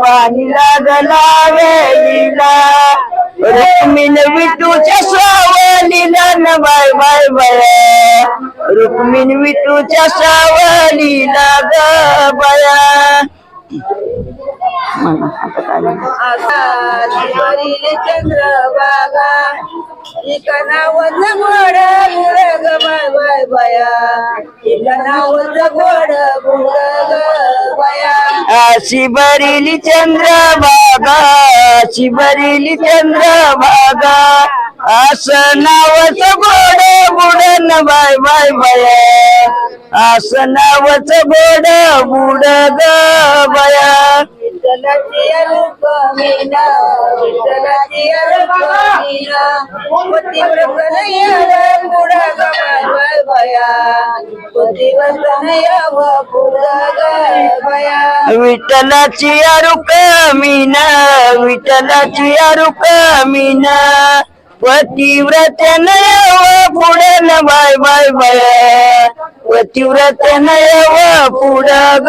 पाणी लागला वेलीला. रुक्मिण विटूच्या सावलीला न बाय बाय. बाय रुक्मिण विटूच्या सावलीला ग बाया. चंद्र आता काय नावच गोड गुड ग बाय बाय बया. इका नावच गोड गुड ग बया चंद्र बरीली चंद्रभागा अशी बरीली चंद्रभागा. असं नावच गोड बुड बाय बाय बया असं नावच गोड बुड ग बया विठ्ठलाची रूप मीना विठ्ठलाची रूप मीना पतिव्रत नाही गुड विठ्ठलाची अरुक मीना विठ्ठलाची अरुक मीना पतिव्रत नयव पुढे न बाय बाय पतिव्रत नयव पुढ ग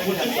नाही